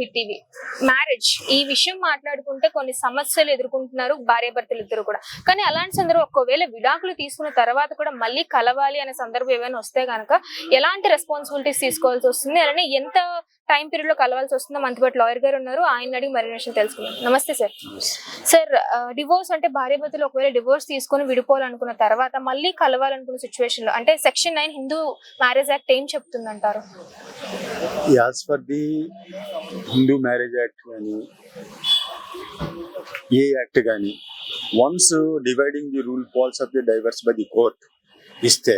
Hit TV. Marriage. ఈ విషయం మాట్లాడుకుంటే కొన్ని సమస్యలు ఎదుర్కొంటున్నారు భార్యాభర్తలు ఇద్దరు కూడా. కానీ అలాంటి సందర్భం ఒకవేళ విడాకులు తీసుకున్న తర్వాత కూడా మళ్ళీ కలవాలి అనే సందర్భం ఏమైనా వస్తే కనుక ఎలాంటి రెస్పాన్సిబిలిటీస్ తీసుకోవాల్సి వస్తుంది? అలానే ఎంత టైం పీరియడ్లో కలవాల్సి వస్తుందో? మనతో పాటు లాయర్ గారు ఉన్నారు. ఆయన అడిగి మరిన్ని విషయం తెలుసుకుందాం. నమస్తే సార్. సార్ డివోర్స్ అంటే భార్యాభర్తలు ఒకవేళ డివోర్స్ తీసుకొని విడిపోవాలనుకున్న తర్వాత మళ్ళీ కలవాలనుకున్న సిచ్యువేషన్లో అంటే section nine Hindu marriage act ఏం చెప్తుందంటారు? As per the Hindu marriage act కానీ ఏ యాక్ట్ కానీ once dividing the rule falls of the divorce by the court ఇస్తే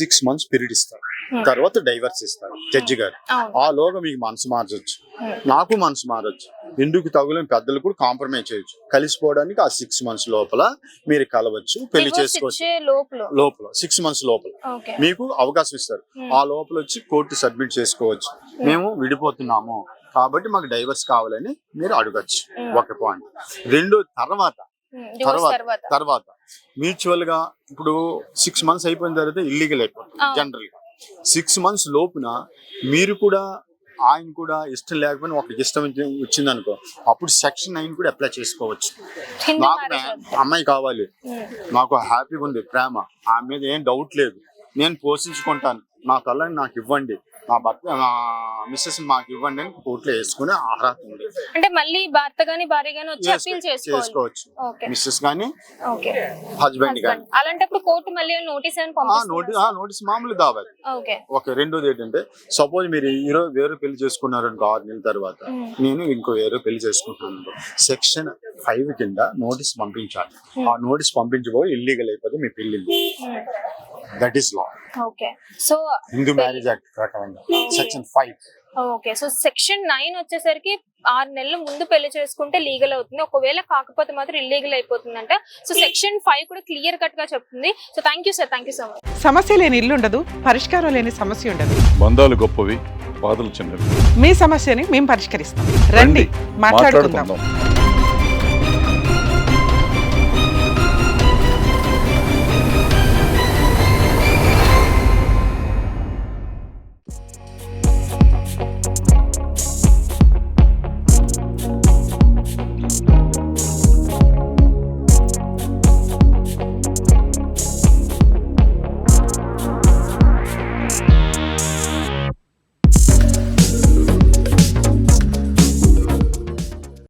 సిక్స్ మంత్స్ పీరియడ్ ఇస్తారు. తర్వాత డైవర్స్ ఇస్తారు జడ్జి గారు. ఆ లోగా మీకు మనసు మార్చొచ్చు. Hmm. నాకు మనసు మారొచ్చు ఎందుకు తగులని పెద్దలు కూడా కాంప్రమైజ్ చేయొచ్చు. కలిసిపోవడానికి ఆ సిక్స్ మంత్స్ లోపల మీరు కలవచ్చు పెళ్ళి చేసుకోవచ్చు. లోపల. సిక్స్ మంత్స్ లోపల. మీకు అవకాశం ఇస్తారు. Hmm. ఆ లోపల వచ్చి కోర్టు సబ్మిట్ చేసుకోవచ్చు. మేము విడిపోతున్నాము. కాబట్టి మాకు డైవర్స్ కావాలని మీరు అడగచ్చు. Hmm. ఒక పాయింట్ రెండు తర్వాత. తర్వాత. తర్వాత. మ్యూచువల్గా ఇప్పుడు సిక్స్ మంత్స్ అయిపోయిన తర్వాత ఇల్లీగల్ అయిపోతుంది. జనరల్గా. సిక్స్ మంత్స్ లోపున మీరు కూడా ఆయన కూడా ఇష్టం లేకపోయినా ఒకరికి ఇష్టం వచ్చింది అనుకో అప్పుడు సెక్షన్ నైన్ కూడా అప్లై చేసుకోవచ్చు. నాకు అమ్మాయి కావాలి. నాకు హ్యాపీగా ఉంది ప్రేమ. ఆమె మీద ఏం డౌట్ లేదు. నేను పోషించుకుంటాను. నా కళ్ళని నాకు ఇవ్వండి. నా భర్త నా మిస్సెస్ మాకు ఇవ్వండి అని కోర్టులో వేసుకునే అర్హత ఉంది. అంటే మళ్ళీ భర్త గాని భార్య గాని వచ్చి అప్పీల్ చేసుకోవచ్చు. Missus okay. హస్బెండ్ కానీ అలాంటప్పుడు కోర్టు మళ్ళీ నోటీస్ నోటీస్ నోటీస్ మామూలు దావాలి ఓకే. ఓకే రెండోది ఏంటంటే సపోజ్ మీరు ఈరోజు వేరే పెళ్ళి చేసుకున్నారు అనుకో ఆరు నెలల తర్వాత. నేను ఇంకో వేరే పెళ్ళి చేసుకుంటున్నాను. సెక్షన్ ఫైవ్ కింద నోటీస్ పంపించాలి. ఆ నోటీస్ పంపించబోయి ఇల్లీగల్ అయిపోతే మీ పెళ్ళి. That is law okay. So Hindu marriage act ప్రకారంగా. Section five. Okay. So section nine వచ్చేసరికి ఆరు నెలల ముందు పెళ్ళి చేసుకుంటే లీగల్ అవుతుంది. ఒకవేళ కాకపోతే మాత్రం ఇల్లీగల్ అయిపోతుందంట. సో సెక్షన్ ఫైవ్ కూడా క్లియర్ కట్గా చెప్తుంది. So thank you sir. Thank you so much. సమస్య లేని ఇల్లు ఉండదు పరిష్కారం లేని సమస్య ఉండదు. బంధాలు గొప్పవి బాధలు చిన్నవి. మీ సమస్యని మేము పరిష్కరిస్తాం. రండి మాట్లాడుకుందాం. మాట్లాడుకుందాం.